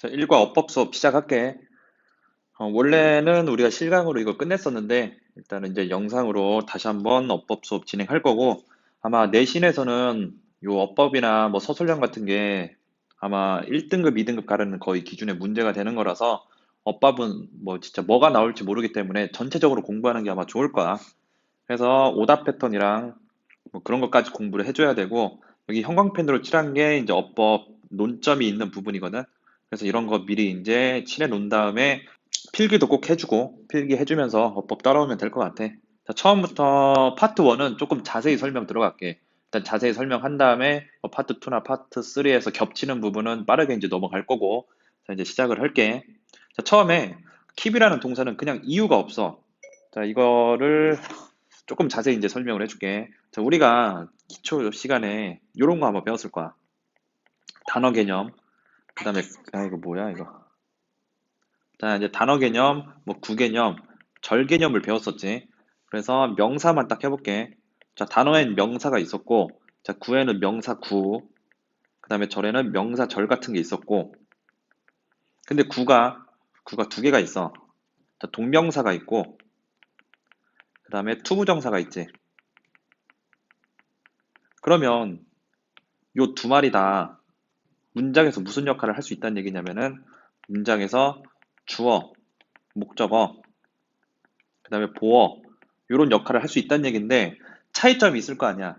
자, 일과 어법 수업 시작할게. 어, 원래는 우리가 실강으로 이거 끝냈었는데, 일단은 이제 영상으로 다시 한번 어법 수업 진행할 거고, 아마 내신에서는 요 어법이나 뭐 서술형 같은 게 아마 1등급, 2등급 가르는 거의 기준에 문제가 되는 거라서, 어법은 뭐 진짜 뭐가 나올지 모르기 때문에 전체적으로 공부하는 게 아마 좋을 거야. 그래서 오답 패턴이랑 뭐 그런 것까지 공부를 해줘야 되고, 여기 형광펜으로 칠한 게 이제 어법 논점이 있는 부분이거든. 그래서 이런 거 미리 이제 칠해 놓은 다음에 필기도 꼭 해주고 필기 해주면서 어법 따라오면 될 것 같아. 자, 처음부터 파트 1은 조금 자세히 설명 들어갈게. 일단 자세히 설명한 다음에 뭐 파트 2나 파트 3에서 겹치는 부분은 빠르게 이제 넘어갈 거고 자, 이제 시작을 할게. 자, 처음에 킵이라는 동사는 그냥 이유가 없어. 자, 이거를 조금 자세히 이제 설명을 해줄게. 자, 우리가 기초 시간에 이런 거 한번 배웠을 거야. 단어 개념, 그 다음에, 아, 이거 뭐야, 이거. 자, 이제 단어 개념, 뭐 구개념, 절 개념을 배웠었지. 그래서 명사만 딱 해볼게. 자, 단어엔 명사가 있었고, 자, 구에는 명사 구, 그 다음에 절에는 명사 절 같은 게 있었고, 근데 구가, 구가 두 개가 있어. 자, 동명사가 있고, 그 다음에 투부정사가 있지. 그러면 요 두 마리 다 문장에서 무슨 역할을 할 수 있다는 얘기냐면은 문장에서 주어, 목적어, 그 다음에 보어 이런 역할을 할 수 있다는 얘기인데 차이점이 있을 거 아니야.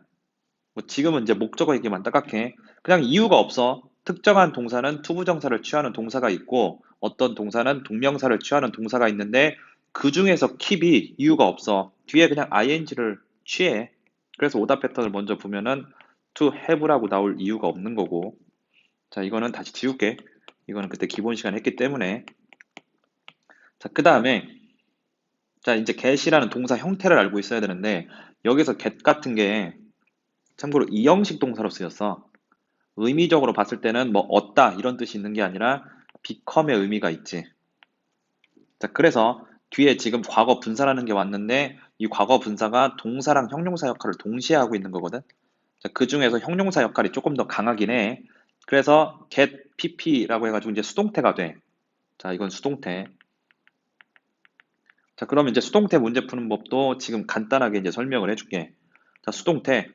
뭐 지금은 이제 목적어 얘기만 딱딱해. 그냥 이유가 없어. 특정한 동사는 투부정사를 취하는 동사가 있고 어떤 동사는 동명사를 취하는 동사가 있는데 그 중에서 킵이 이유가 없어. 뒤에 그냥 ing를 취해. 그래서 오답 패턴을 먼저 보면은 to have라고 나올 이유가 없는 거고 자, 이거는 다시 지울게. 이거는 그때 기본 시간 했기 때문에. 자, 그 다음에, 자, 이제 get이라는 동사 형태를 알고 있어야 되는데, 여기서 get 같은 게, 참고로 이형식 동사로 쓰였어. 의미적으로 봤을 때는 뭐, 얻다, 이런 뜻이 있는 게 아니라, become의 의미가 있지. 자, 그래서 뒤에 지금 과거 분사라는 게 왔는데, 이 과거 분사가 동사랑 형용사 역할을 동시에 하고 있는 거거든. 자, 그 중에서 형용사 역할이 조금 더 강하긴 해. 그래서 get pp라고 해가지고 이제 수동태가 돼. 자, 이건 수동태. 자, 그럼 이제 수동태 문제 푸는 법도 지금 간단하게 이제 설명을 해줄게. 자, 수동태.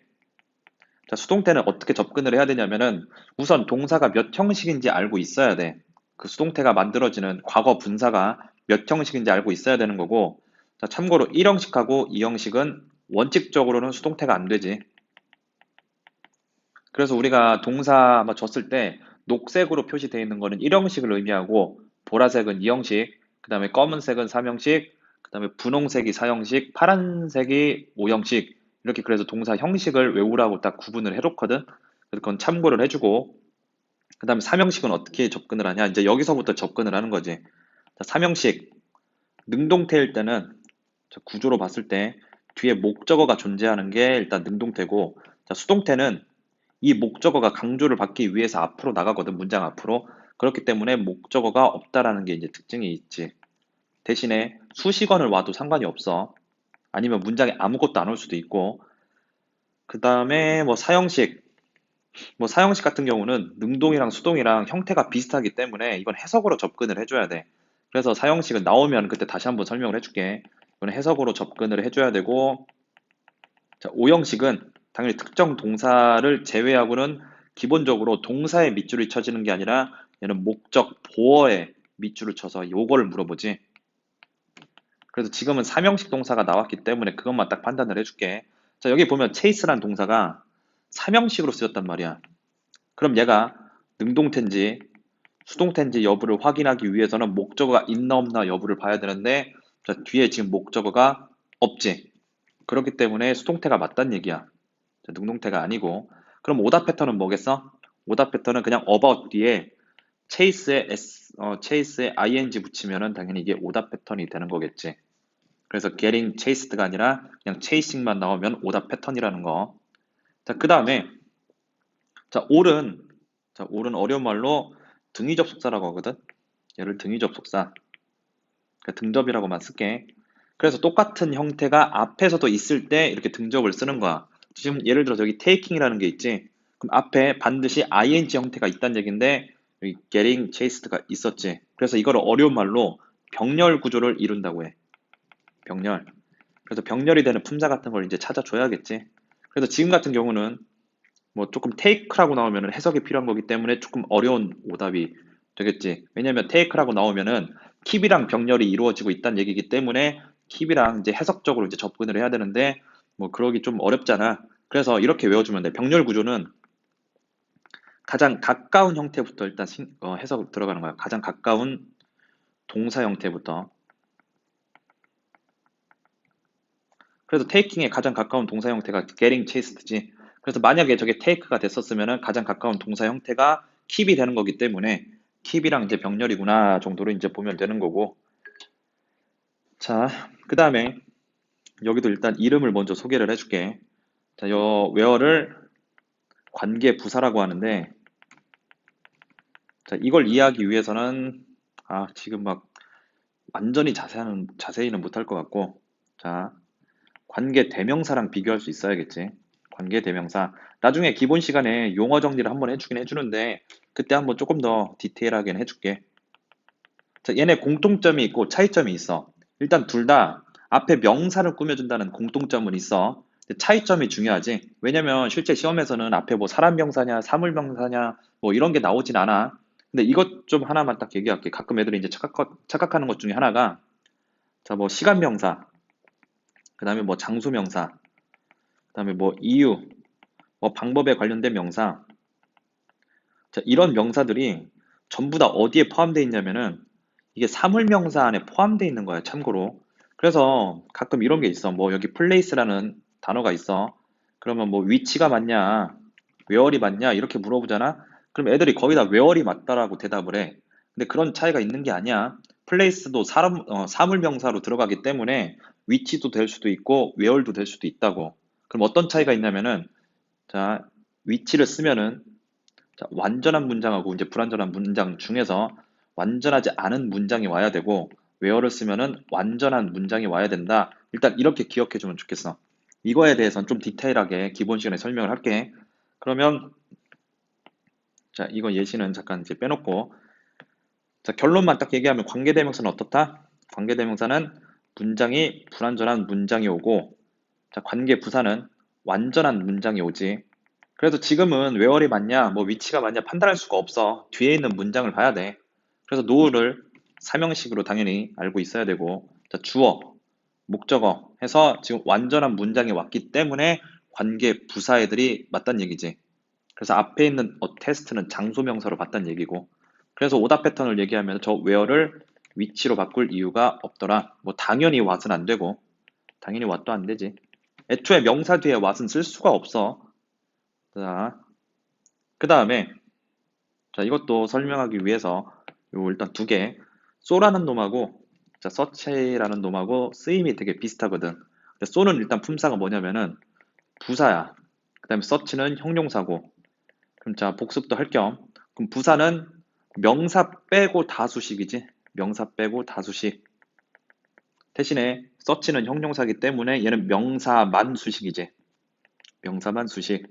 자, 수동태는 어떻게 접근을 해야 되냐면은 우선 동사가 몇 형식인지 알고 있어야 돼. 그 수동태가 만들어지는 과거 분사가 몇 형식인지 알고 있어야 되는 거고, 자, 참고로 1형식하고 2형식은 원칙적으로는 수동태가 안 되지. 그래서 우리가 동사 뭐 줬을 때 녹색으로 표시되어 있는 거는 1형식을 의미하고 보라색은 2형식, 그 다음에 검은색은 3형식, 그 다음에 분홍색이 4형식, 파란색이 5형식 이렇게 그래서 동사 형식을 외우라고 딱 구분을 해놓거든. 그건 참고를 해주고 그 다음에 3형식은 어떻게 접근을 하냐 이제 여기서부터 접근을 하는 거지. 자, 3형식 능동태일 때는 구조로 봤을 때 뒤에 목적어가 존재하는 게 일단 능동태고 자, 수동태는 이 목적어가 강조를 받기 위해서 앞으로 나가거든, 문장 앞으로. 그렇기 때문에 목적어가 없다라는 게 이제 특징이 있지. 대신에 수식어를 와도 상관이 없어. 아니면 문장에 아무것도 안 올 수도 있고. 그 다음에 뭐 사형식. 뭐 사형식 같은 경우는 능동이랑 수동이랑 형태가 비슷하기 때문에 이건 해석으로 접근을 해줘야 돼. 그래서 사형식은 나오면 그때 다시 한번 설명을 해줄게. 이건 해석으로 접근을 해줘야 되고, 자, 오형식은 당연히 특정 동사를 제외하고는 기본적으로 동사에 밑줄이 쳐지는 게 아니라 얘는 목적 보어에 밑줄을 쳐서 요거를 물어보지. 그래서 지금은 삼형식 동사가 나왔기 때문에 그것만 딱 판단을 해줄게. 자, 여기 보면 chase란 동사가 삼형식으로 쓰였단 말이야. 그럼 얘가 능동태인지 수동태인지 여부를 확인하기 위해서는 목적어가 있나 없나 여부를 봐야 되는데 자, 뒤에 지금 목적어가 없지. 그렇기 때문에 수동태가 맞단 얘기야. 능동태가 아니고 그럼 오답 패턴은 뭐겠어? 오답 패턴은 그냥 about 뒤에 chase에 s 어, chase에 ing 붙이면은 당연히 이게 오답 패턴이 되는 거겠지. 그래서 getting chased가 아니라 그냥 chasing만 나오면 오답 패턴이라는 거. 자, 그 다음에 자, 올은 자, 올은 어려운 말로 등위 접속사라고 하거든. 얘를 등위 접속사. 그러니까 등접이라고만 쓸게. 그래서 똑같은 형태가 앞에서도 있을 때 이렇게 등접을 쓰는 거야. 지금 예를 들어 저기 taking이라는 게 있지. 그럼 앞에 반드시 ing 형태가 있다는 얘기인데 여기 getting chased가 있었지. 그래서 이거를 어려운 말로 병렬 구조를 이룬다고 해. 병렬. 그래서 병렬이 되는 품사 같은 걸 이제 찾아줘야겠지. 그래서 지금 같은 경우는 뭐 조금 take라고 나오면 해석이 필요한 거기 때문에 조금 어려운 오답이 되겠지. 왜냐면 take라고 나오면은 킵이랑 병렬이 이루어지고 있다는 얘기이기 때문에 킵이랑 이제 해석적으로 이제 접근을 해야 되는데 뭐 그러기 좀 어렵잖아. 그래서 이렇게 외워주면 돼. 병렬 구조는 가장 가까운 형태부터 일단 신- 어, 해석 들어가는 거야. 가장 가까운 동사 형태부터. 그래서 taking에 가장 가까운 동사 형태가 getting chased지. 그래서 만약에 저게 take가 됐었으면은 가장 가까운 동사 형태가 keep이 되는 거기 때문에 keep이랑 이제 병렬이구나 정도로 이제 보면 되는 거고. 자, 그 다음에 여기도 일단 이름을 먼저 소개를 해줄게. 자, 요 where를 관계 부사라고 하는데, 자, 이걸 이해하기 위해서는, 아, 지금 막 완전히 자세한, 자세히는 못할 것 같고, 자, 관계 대명사랑 비교할 수 있어야겠지. 관계 대명사. 나중에 기본 시간에 용어 정리를 한번 해주긴 해주는데, 그때 한번 조금 더 디테일하게 해줄게. 자, 얘네 공통점이 있고 차이점이 있어. 일단 둘 다 앞에 명사를 꾸며준다는 공통점은 있어. 차이점이 중요하지. 왜냐면 실제 시험에서는 앞에 뭐 사람 명사냐, 사물 명사냐, 뭐 이런 게 나오진 않아. 근데 이것 좀 하나만 딱 얘기할게. 가끔 애들이 이제 착각, 착각 하는 것 중에 하나가, 자, 뭐 시간 명사, 그 다음에 뭐 장소 명사, 그 다음에 뭐 이유, 뭐 방법에 관련된 명사. 자, 이런 명사들이 전부 다 어디에 포함되어 있냐면은 이게 사물 명사 안에 포함되어 있는 거야, 참고로. 그래서 가끔 이런 게 있어. 뭐 여기 place라는 단어가 있어. 그러면 뭐 위치가 맞냐, where이 맞냐 이렇게 물어보잖아. 그럼 애들이 거의 다 where이 맞다라고 대답을 해. 근데 그런 차이가 있는 게 아니야. place도 사람, 어, 사물명사로 들어가기 때문에 위치도 될 수도 있고 where도 될 수도 있다고. 그럼 어떤 차이가 있냐면은 자, 위치를 쓰면은 자, 완전한 문장하고 이제 불완전한 문장 중에서 완전하지 않은 문장이 와야 되고 where를 쓰면은 완전한 문장이 와야 된다. 일단 이렇게 기억해 주면 좋겠어. 이거에 대해서는 좀 디테일하게 기본 시간에 설명을 할게. 그러면 자, 이거 예시는 잠깐 이제 빼놓고 자, 결론만 딱 얘기하면 관계대명사는 어떻다? 관계대명사는 문장이 불완전한 문장이 오고 자, 관계부사는 완전한 문장이 오지. 그래서 지금은 where이 맞냐, 뭐 위치가 맞냐 판단할 수가 없어. 뒤에 있는 문장을 봐야 돼. 그래서 no를 사명식으로 당연히 알고 있어야 되고, 자, 주어, 목적어 해서 지금 완전한 문장이 왔기 때문에 관계 부사애들이 맞단 얘기지. 그래서 앞에 있는 어, 테스트는 장소 명사로 봤단 얘기고. 그래서 오답 패턴을 얘기하면 저 where를 위치로 바꿀 이유가 없더라. 뭐 당연히 what은 안 되고, 당연히 what도 안 되지. 애초에 명사 뒤에 what은 쓸 수가 없어. 자, 그 다음에 자 이것도 설명하기 위해서 요 일단 두 개, 쏘라는 놈하고 자 서치라는 놈하고 쓰임이 되게 비슷하거든. 쏘는 일단 품사가 뭐냐면은 부사야. 그 다음에 서치는 형용사고. 그럼 자 복습도 할 겸. 그럼 부사는 명사 빼고 다수식이지. 명사 빼고 다수식. 대신에 서치는 형용사기 때문에 얘는 명사만 수식이지. 명사만 수식.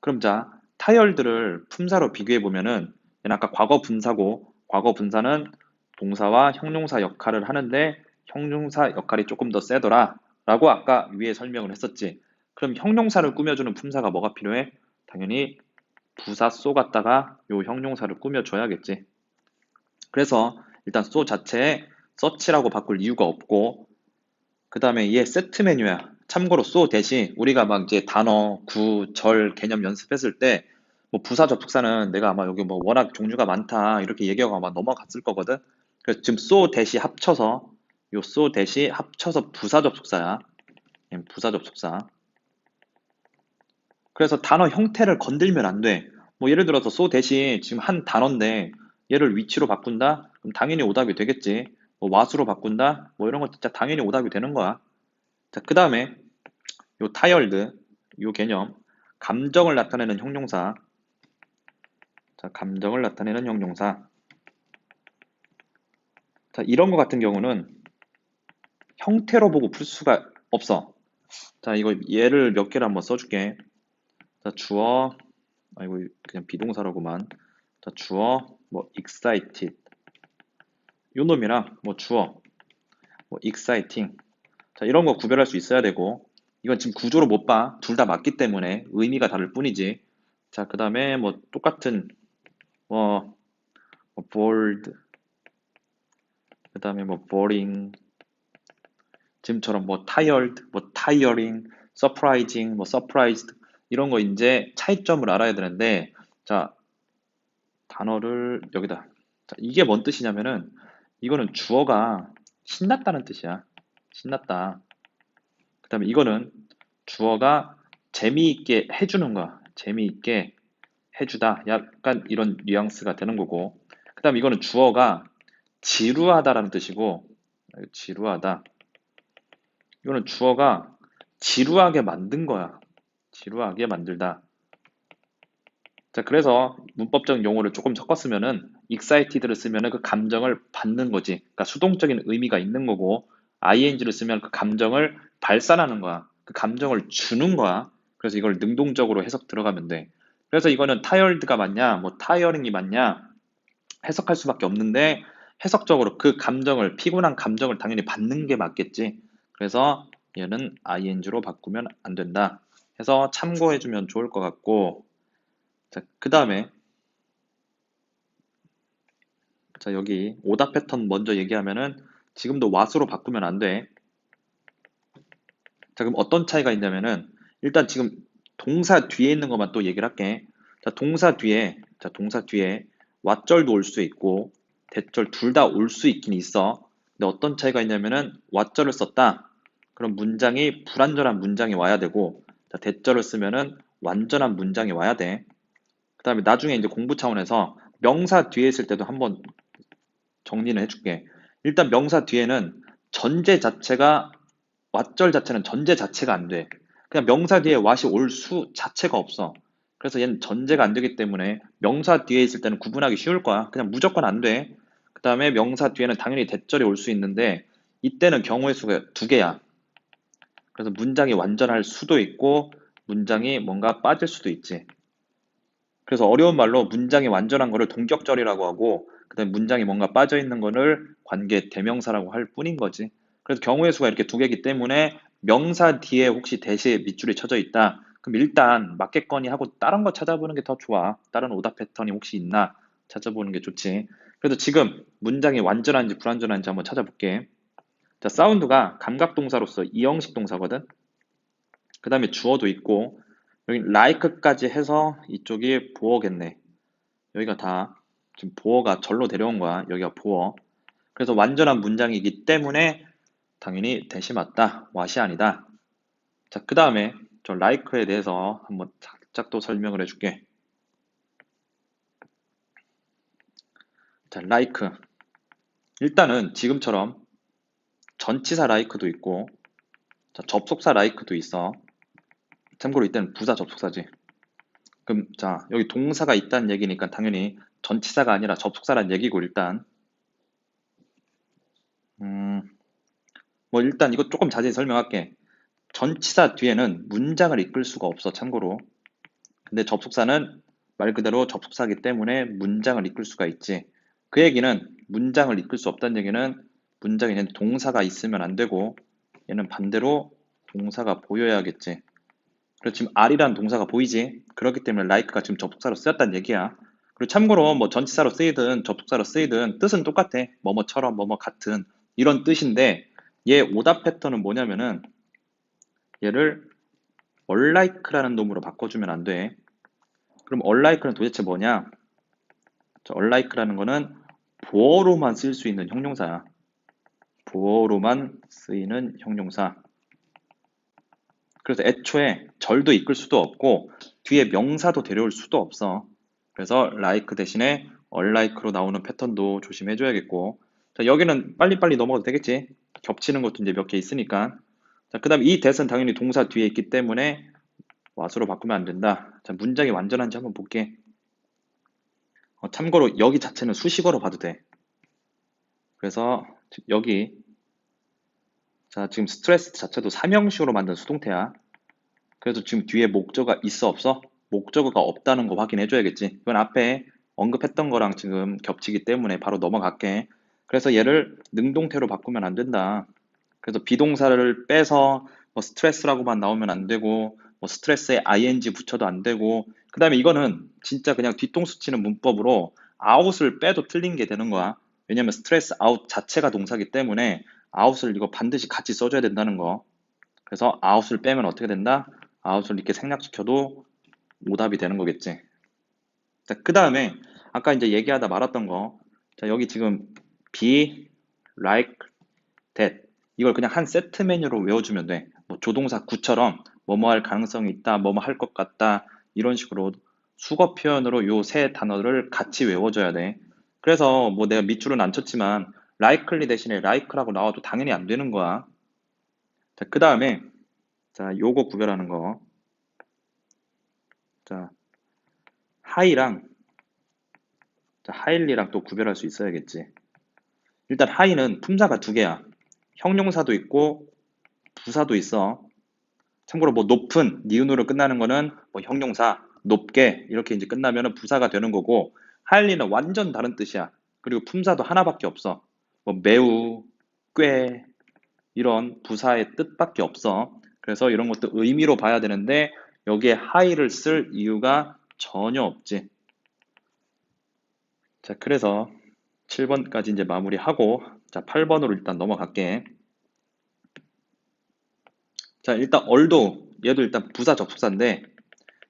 그럼 자, 타열들을 품사로 비교해 보면은 얘는 아까 과거 분사고 과거 분사는 동사와 형용사 역할을 하는데 형용사 역할이 조금 더 세더라 라고 아까 위에 설명을 했었지. 그럼 형용사를 꾸며주는 품사가 뭐가 필요해? 당연히 부사 쏘 갖다가 요 형용사를 꾸며줘야겠지. 그래서 일단 쏘 자체에 서치라고 바꿀 이유가 없고 그 다음에 얘 세트 메뉴야. 참고로 쏘 대신 우리가 막 이제 단어, 구, 절, 개념 연습했을 때 뭐 부사 접속사는 내가 아마 여기 뭐 워낙 종류가 많다 이렇게 얘기하고 아마 넘어갔을 거거든. 그래서 지금 쏘 대시 합쳐서 요쏘 대시 합쳐서 부사 접속사야. 얘는 부사 접속사. 그래서 단어 형태를 건들면 안 돼. 뭐 예를 들어서 쏘 대시 지금 한 단어인데 얘를 위치로 바꾼다? 그럼 당연히 오답이 되겠지. 뭐 what으로 바꾼다? 뭐 이런 거 진짜 당연히 오답이 되는 거야. 자, 그 다음에 요 타열드, 요 개념, 감정을 나타내는 형용사. 자, 감정을 나타내는 형용사. 자, 이런 거 같은 경우는 형태로 보고 풀 수가 없어. 자, 이거 예를 몇 개를 한번 써줄게. 자, 주어, 아이고, 그냥 비동사라고만. 자, 주어, 뭐, excited. 요 놈이랑, 뭐, 주어, 뭐, exciting. 자, 이런 거 구별할 수 있어야 되고, 이건 지금 구조로 못 봐. 둘 다 맞기 때문에 의미가 다를 뿐이지. 자, 그 다음에 뭐, 똑같은, 뭐, 뭐 bold. 그 다음에 뭐, boring. 지금처럼 뭐, tired, 뭐, tiring, surprising, 뭐, surprised. 이런 거 이제 차이점을 알아야 되는데, 자, 단어를 여기다. 자, 이게 뭔 뜻이냐면은 이거는 주어가 신났다는 뜻이야. 신났다. 그 다음에 이거는 주어가 재미있게 해주는 거야. 재미있게 해주다. 약간 이런 뉘앙스가 되는 거고. 그 다음에 이거는 주어가 지루하다라는 뜻이고, 지루하다. 이거는 주어가 지루하게 만든 거야. 지루하게 만들다. 자, 그래서 문법적 용어를 조금 섞었으면은 excited를 쓰면은 그 감정을 받는 거지. 그러니까 수동적인 의미가 있는 거고 ing를 쓰면 그 감정을 발산하는 거야. 그 감정을 주는 거야. 그래서 이걸 능동적으로 해석 들어가면 돼. 그래서 이거는 tired가 맞냐, 뭐 tiring이 맞냐 해석할 수밖에 없는데 해석적으로 그 감정을 피곤한 감정을 당연히 받는 게 맞겠지. 그래서 얘는 ing로 바꾸면 안 된다. 해서 참고해 주면 좋을 것 같고 자, 그 다음에 자, 여기 오답 패턴 먼저 얘기하면은 지금도 what으로 바꾸면 안 돼. 자, 그럼 어떤 차이가 있냐면은 일단 지금 동사 뒤에 있는 것만 또 얘기를 할게. 자, 동사 뒤에 자, 동사 뒤에 what절도 올 수 있고 대절 둘 다 올 수 있긴 있어. 근데 어떤 차이가 있냐면은 what절을 썼다. 그럼 문장이 불완전한 문장이 와야 되고 자, 대절을 쓰면은 완전한 문장이 와야 돼. 그 다음에 나중에 이제 공부 차원에서 명사 뒤에 있을 때도 한번 정리는 해줄게. 일단 명사 뒤에는 전제 자체가 왓절 자체는 전제 자체가 안 돼. 그냥 명사 뒤에 왓이 올 수 자체가 없어. 그래서 얘는 전제가 안 되기 때문에 명사 뒤에 있을 때는 구분하기 쉬울 거야. 그냥 무조건 안 돼. 그 다음에 명사 뒤에는 당연히 대절이 올 수 있는데 이때는 경우의 수가 두 개야. 그래서 문장이 완전할 수도 있고 문장이 뭔가 빠질 수도 있지. 그래서 어려운 말로 문장이 완전한 거를 동격절이라고 하고 그다음에 문장이 뭔가 빠져 있는 거를 관계 대명사라고 할 뿐인 거지. 그래서 경우의 수가 이렇게 두 개이기 때문에 명사 뒤에 혹시 대시에 밑줄이 쳐져 있다. 그럼 일단 맞겠거니 하고 다른 거 찾아보는 게 더 좋아. 다른 오답 패턴이 혹시 있나 찾아보는 게 좋지. 그래도 지금 문장이 완전한지 불완전한지 한번 찾아볼게. 자, 사운드가 감각 동사로서 이형식 동사거든. 그 다음에 주어도 있고 여기 like까지 해서 이쪽이 보어겠네. 여기가 다 지금 보어가 절로 데려온 거야. 여기가 보어. 그래서 완전한 문장이기 때문에 당연히 대시 맞다. 왓이 아니다. 자, 그 다음에 저 like에 대해서 한번 살짝 또 설명을 해줄게. 자, like. 일단은 지금처럼 전치사 like도 있고, 자, 접속사 like도 있어. 참고로 이때는 부사 접속사지. 그럼 자 여기 동사가 있다는 얘기니까 당연히 전치사가 아니라 접속사란 얘기고 일단 음, 뭐 일단 이거 조금 자세히 설명할게. 전치사 뒤에는 문장을 이끌 수가 없어 참고로. 근데 접속사는 말 그대로 접속사기 때문에 문장을 이끌 수가 있지. 그 얘기는 문장을 이끌 수 없다는 얘기는 문장에 동사가 있으면 안 되고 얘는 반대로 동사가 보여야겠지. 그래서 지금 R이라는 동사가 보이지? 그렇기 때문에 like가 지금 접속사로 쓰였다는 얘기야. 그리고 참고로 뭐 전치사로 쓰이든 접속사로 쓰이든 뜻은 똑같아. 뭐뭐처럼 뭐뭐 같은 이런 뜻인데 얘 오답 패턴은 뭐냐면은 얘를 unlike라는 놈으로 바꿔주면 안 돼. 그럼 unlike는 도대체 뭐냐? 저 unlike라는 거는 보어로만 쓸 수 있는 형용사야. 보어로만 쓰이는 형용사. 그래서 애초에 절도 이끌 수도 없고 뒤에 명사도 데려올 수도 없어. 그래서 like 대신에 unlike로 나오는 패턴도 조심해 줘야겠고 자, 여기는 빨리빨리 넘어가도 되겠지. 겹치는 것도 이제 몇 개 있으니까. 자, 그 다음에 이 대은 당연히 동사 뒤에 있기 때문에 와수로 바꾸면 안 된다. 자, 문장이 완전한지 한번 볼게. 어, 참고로 여기 자체는 수식어로 봐도 돼. 그래서 여기 자, 지금 스트레스 자체도 삼형식으로 만든 수동태야. 그래서 지금 뒤에 목적어가 있어 없어? 목적어가 없다는 거 확인해 줘야겠지. 이건 앞에 언급했던 거랑 지금 겹치기 때문에 바로 넘어갈게. 그래서 얘를 능동태로 바꾸면 안 된다. 그래서 비동사를 빼서 뭐 스트레스라고만 나오면 안 되고 뭐 스트레스에 ing 붙여도 안 되고 그 다음에 이거는 진짜 그냥 뒤통수 치는 문법으로 아웃을 빼도 틀린 게 되는 거야. 왜냐면 스트레스 아웃 자체가 동사기 때문에 아웃을 이거 반드시 같이 써줘야 된다는 거. 그래서 아웃을 빼면 어떻게 된다? 아웃을 이렇게 생략시켜도 오답이 되는 거겠지. 자, 그 다음에 아까 이제 얘기하다 말았던 거. 자, 여기 지금 be like that 이걸 그냥 한 세트 메뉴로 외워주면 돼. 뭐 조동사 구처럼 뭐뭐 할 가능성이 있다, 뭐뭐 할 것 같다 이런 식으로 수거 표현으로 요 세 단어를 같이 외워줘야 돼. 그래서 뭐 내가 밑줄은 안 쳤지만 likely 대신에 like라고 나와도 당연히 안 되는 거야. 자, 그 다음에 자, 요거 구별하는 거. 자, high랑 자, highly랑 또 구별할 수 있어야겠지. 일단 high는 품사가 두 개야. 형용사도 있고 부사도 있어. 참고로 뭐 높은 니은으로 끝나는 거는 뭐 형용사 높게 이렇게 이제 끝나면은 부사가 되는 거고 highly는 완전 다른 뜻이야. 그리고 품사도 하나밖에 없어. 뭐 매우, 꽤 이런 부사의 뜻밖에 없어. 그래서 이런 것도 의미로 봐야 되는데 여기에 high를 쓸 이유가 전혀 없지. 자, 그래서 7번까지 이제 마무리하고 자, 8번으로 일단 넘어갈게. 자, 일단 얼도 얘도 일단 부사 접속사인데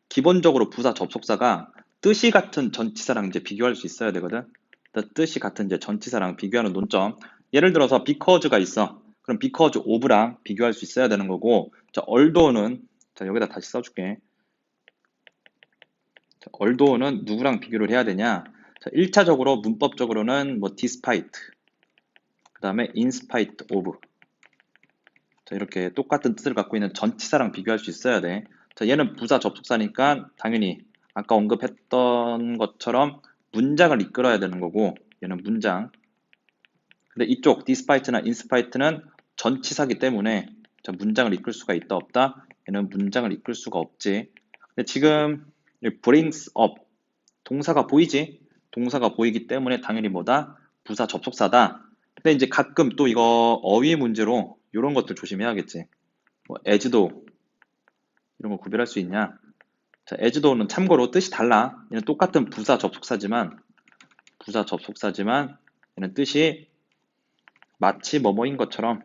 기본적으로 부사 접속사가 뜻이 같은 전치사랑 이제 비교할 수 있어야 되거든. 뜻이 같은 이제 전치사랑 비교하는 논점. 예를 들어서 because가 있어. 그럼 because of랑 비교할 수 있어야 되는 거고, 자, although는 자 여기다 다시 써줄게. 자, although는 누구랑 비교를 해야 되냐? 자, 1차적으로 문법적으로는 뭐 despite, 그 다음에 in spite of. 자, 이렇게 똑같은 뜻을 갖고 있는 전치사랑 비교할 수 있어야 돼. 자, 얘는 부사 접속사니까 당연히 아까 언급했던 것처럼 문장을 이끌어야 되는 거고 얘는 문장. 근데 이쪽 despite나 inspite는 전치사기 때문에 자, 문장을 이끌 수가 있다 없다? 얘는 문장을 이끌 수가 없지. 근데 지금 brings up 동사가 보이지? 동사가 보이기 때문에 당연히 뭐다? 부사 접속사다. 근데 이제 가끔 또 이거 어휘 문제로 이런 것들 조심해야겠지 뭐 as도 이런 거 구별할 수 있냐 자, as도는 참고로 뜻이 달라. 얘는 똑같은 부사 접속사지만 부사 접속사지만 얘는 뜻이 마치 뭐뭐인 것처럼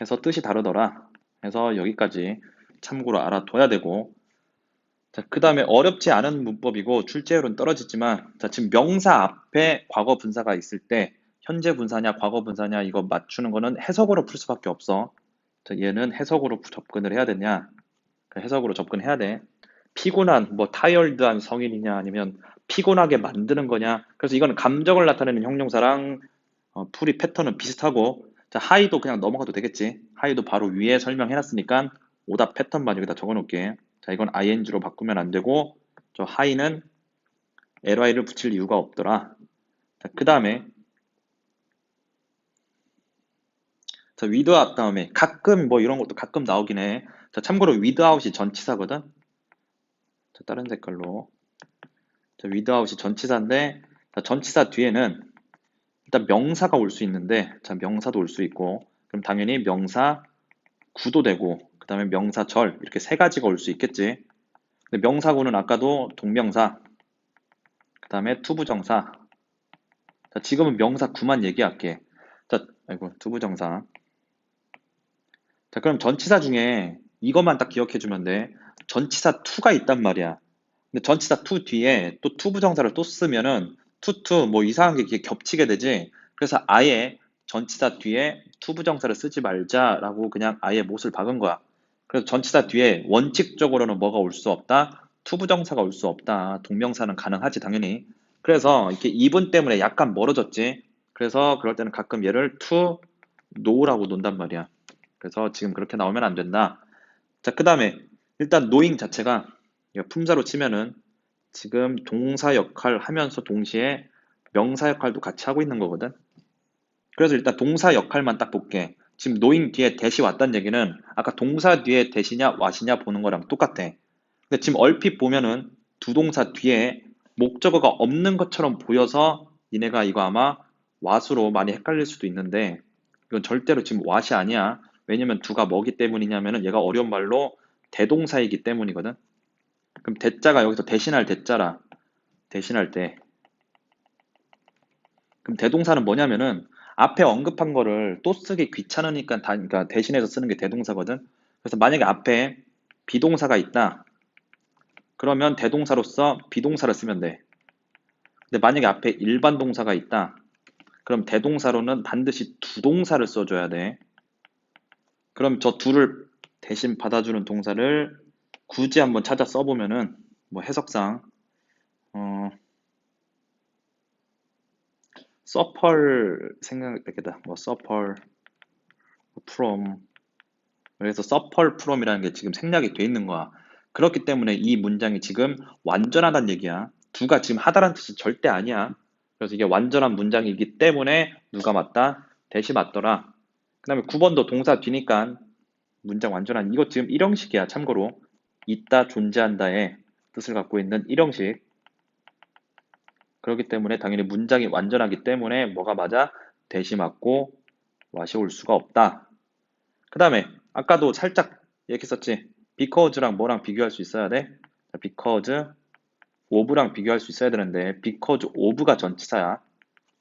해서 뜻이 다르더라. 해서 여기까지 참고로 알아둬야 되고 자, 그 다음에 어렵지 않은 문법이고 출제율은 떨어지지만 자, 지금 명사 앞에 과거 분사가 있을 때 현재 분사냐 과거 분사냐 이거 맞추는 거는 해석으로 풀 수밖에 없어. 자, 얘는 해석으로 접근을 해야 되냐 그 해석으로 접근해야 돼. 피곤한, 뭐 타이얼드한 성인이냐 아니면 피곤하게 만드는 거냐. 그래서 이거는 감정을 나타내는 형용사랑 어, 풀이 패턴은 비슷하고 자 하이도 그냥 넘어가도 되겠지. 하이도 바로 위에 설명해놨으니까 오답 패턴만 여기다 적어놓을게. 자 이건 ing로 바꾸면 안 되고 저 하이는 ly를 붙일 이유가 없더라. 그 다음에 자 without 다음에 가끔 뭐 이런 것도 가끔 나오긴 해. 자, 참고로 without이 전치사거든. 자, 다른 색깔로. 자, without이 전치사인데, 자, 전치사 뒤에는 일단 명사가 올 수 있는데, 자, 명사도 올 수 있고, 그럼 당연히 명사 구도 되고, 그 다음에 명사 절, 이렇게 세 가지가 올 수 있겠지. 근데 명사구는 아까도 동명사, 그 다음에 투부정사. 자, 지금은 명사 구만 얘기할게. 자, 아이고, 투부정사. 자, 그럼 전치사 중에 이것만 딱 기억해 주면 돼. 전치사 투가 있단 말이야. 근데 전치사 투 뒤에 또 투부정사를 또 쓰면은 투투 뭐 이상한 게 겹치게 되지. 그래서 아예 전치사 뒤에 투부정사를 쓰지 말자라고 그냥 아예 못을 박은 거야. 그래서 전치사 뒤에 원칙적으로는 뭐가 올 수 없다? 투부정사가 올 수 없다. 동명사는 가능하지 당연히. 그래서 이렇게 이분 때문에 약간 멀어졌지. 그래서 그럴 때는 가끔 얘를 투, 노라고 논단 말이야. 그래서 지금 그렇게 나오면 안 된다. 자, 그 다음에 일단 노잉 자체가 품사로 치면은 지금 동사 역할 하면서 동시에 명사 역할도 같이 하고 있는 거거든. 그래서 일단 동사 역할만 딱 볼게. 지금 노잉 뒤에 대시 왔다는 얘기는 아까 동사 뒤에 대시냐 와시냐 보는 거랑 똑같아. 근데 지금 얼핏 보면은 두 동사 뒤에 목적어가 없는 것처럼 보여서 니네가 이거 아마 왓으로 많이 헷갈릴 수도 있는데 이건 절대로 지금 왓이 아니야. 왜냐면 두가 뭐기 때문이냐면은 얘가 어려운 말로 대동사이기 때문이거든. 그럼 대자가 여기서 대신할 대자라. 대신할 때. 그럼 대동사는 뭐냐면은 앞에 언급한 거를 또 쓰기 귀찮으니까 다, 그러니까 대신해서 쓰는 게 대동사거든. 그래서 만약에 앞에 비동사가 있다. 그러면 대동사로서 비동사를 쓰면 돼. 근데 만약에 앞에 일반 동사가 있다. 그럼 대동사로는 반드시 두 동사를 써줘야 돼. 그럼 저 둘을 대신 받아주는 동사를 굳이 한번 찾아 써보면은 뭐 해석상 어 서펄 생각되겠다. 뭐 서펄 from 그래서 서펄 from이라는 게 지금 생략이 돼 있는 거야. 그렇기 때문에 이 문장이 지금 완전하다는 얘기야. 두가 지금 하다라는 뜻이 절대 아니야. 그래서 이게 완전한 문장이기 때문에 누가 맞다? 대시 맞더라. 그 다음에 9번도 동사 뒤니까 문장 완전한 이거 지금 일형식이야. 참고로 있다 존재한다의 뜻을 갖고 있는 일형식. 그렇기 때문에 당연히 문장이 완전하기 때문에 뭐가 맞아? 대시 맞고 와시 올 수가 없다. 그 다음에 아까도 살짝 얘기했었지. because랑 뭐랑 비교할 수 있어야 돼? because of랑 비교할 수 있어야 되는데 because of가 전치사야.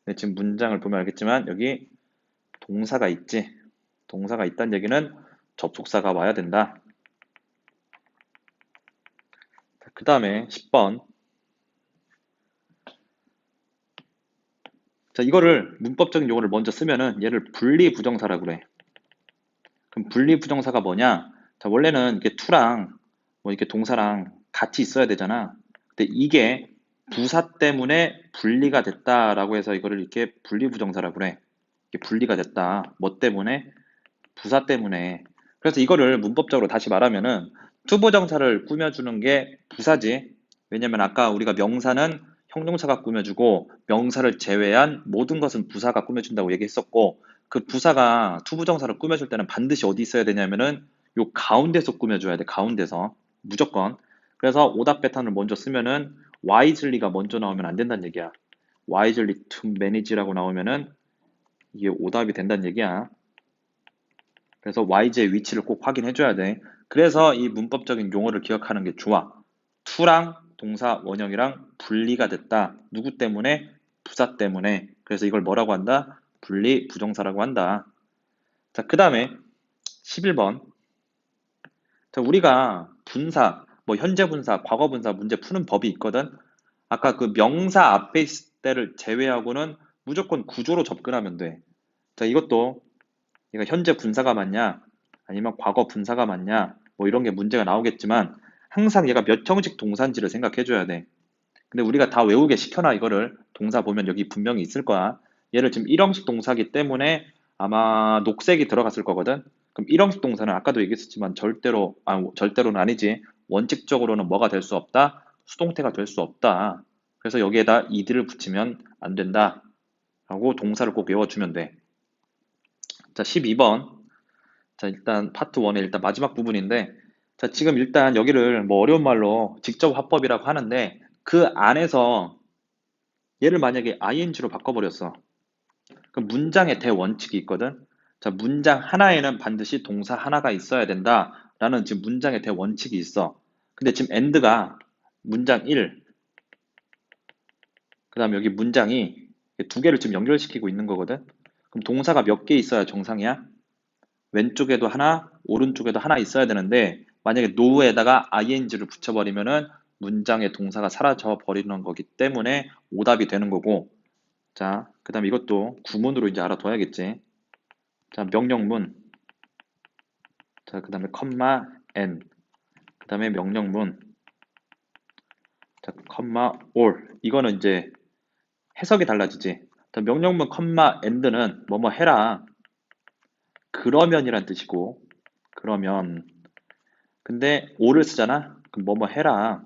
근데 지금 문장을 보면 알겠지만 여기 동사가 있지. 동사가 있다는 얘기는 접속사가 와야 된다. 그 다음에 10번. 자, 이거를 문법적인 용어를 먼저 쓰면은 얘를 분리 부정사라고 그래. 그럼 분리 부정사가 뭐냐? 자, 원래는 이게 투랑 뭐 이렇게 동사랑 같이 있어야 되잖아. 근데 이게 부사 때문에 분리가 됐다라고 해서 이거를 이렇게 분리 부정사라고 그래. 분리가 됐다. 뭐 때문에? 부사 때문에. 그래서 이거를 문법적으로 다시 말하면은 투부정사를 꾸며주는 게 부사지. 왜냐면 아까 우리가 명사는 형용사가 꾸며주고 명사를 제외한 모든 것은 부사가 꾸며준다고 얘기했었고 그 부사가 투부정사를 꾸며줄 때는 반드시 어디 있어야 되냐면은 요 가운데서 꾸며줘야 돼. 가운데서 무조건. 그래서 오답 패턴을 먼저 쓰면은 wisely가 먼저 나오면 안 된다는 얘기야. wisely to manage라고 나오면은 이게 오답이 된다는 얘기야. 그래서 yz의 위치를 꼭 확인해 줘야 돼. 그래서 이 문법적인 용어를 기억하는 게 좋아. to랑 동사 원형이랑 분리가 됐다. 누구 때문에? 부사 때문에. 그래서 이걸 뭐라고 한다? 분리 부정사라고 한다. 자, 그 다음에 11번. 자, 우리가 분사, 뭐 현재 분사, 과거 분사 문제 푸는 법이 있거든. 아까 그 명사 앞에 있을 때를 제외하고는 무조건 구조로 접근하면 돼. 자, 이것도 얘가 현재 분사가 맞냐, 아니면 과거 분사가 맞냐, 뭐 이런 게 문제가 나오겠지만 항상 얘가 몇 형식 동사인지를 생각해 줘야 돼. 근데 우리가 다 외우게 시켜놔 이거를 동사 보면 여기 분명히 있을 거야. 얘를 지금 1형식 동사기 때문에 아마 녹색이 들어갔을 거거든. 그럼 1형식 동사는 아까도 얘기했었지만 절대로 아 절대로는 아니지. 원칙적으로는 뭐가 될 수 없다? 수동태가 될 수 없다. 그래서 여기에다 이들을 붙이면 안 된다. 라고 동사를 꼭 외워주면 돼. 자, 12번. 자, 일단 파트 1의 일단 마지막 부분인데, 자, 지금 일단 여기를 뭐 어려운 말로 직접 화법이라고 하는데, 그 안에서 얘를 만약에 ing로 바꿔버렸어. 그럼 문장의 대원칙이 있거든. 자, 문장 하나에는 반드시 동사 하나가 있어야 된다. 라는 지금 문장의 대원칙이 있어. 근데 지금 end가 문장 1, 그 다음에 여기 문장이 두 개를 지금 연결시키고 있는 거거든. 그럼 동사가 몇 개 있어야 정상이야? 왼쪽에도 하나, 오른쪽에도 하나 있어야 되는데 만약에 노우에다가 ing를 붙여버리면은 문장의 동사가 사라져 버리는 거기 때문에 오답이 되는 거고 자, 그 다음에 이것도 구문으로 이제 알아둬야겠지. 자, 명령문. 자, 그 다음에 컴마 n. 그 다음에 명령문. 자, 컴마 all. 이거는 이제 해석이 달라지지. 자, 명령문 컴마 and는 뭐뭐 해라. 그러면이란 뜻이고, 그러면. 근데 all을 쓰잖아? 그럼 뭐뭐 해라.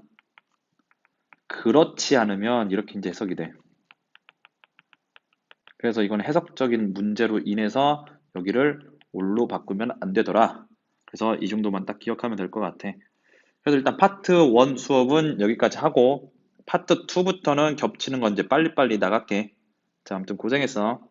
그렇지 않으면 이렇게 이제 해석이 돼. 그래서 이건 해석적인 문제로 인해서 여기를 올로 바꾸면 안 되더라. 그래서 이 정도만 딱 기억하면 될 것 같아. 그래서 일단 파트 1 수업은 여기까지 하고 파트 2부터는 겹치는 건 이제 빨리빨리 나갈게. 자, 아무튼 고생했어.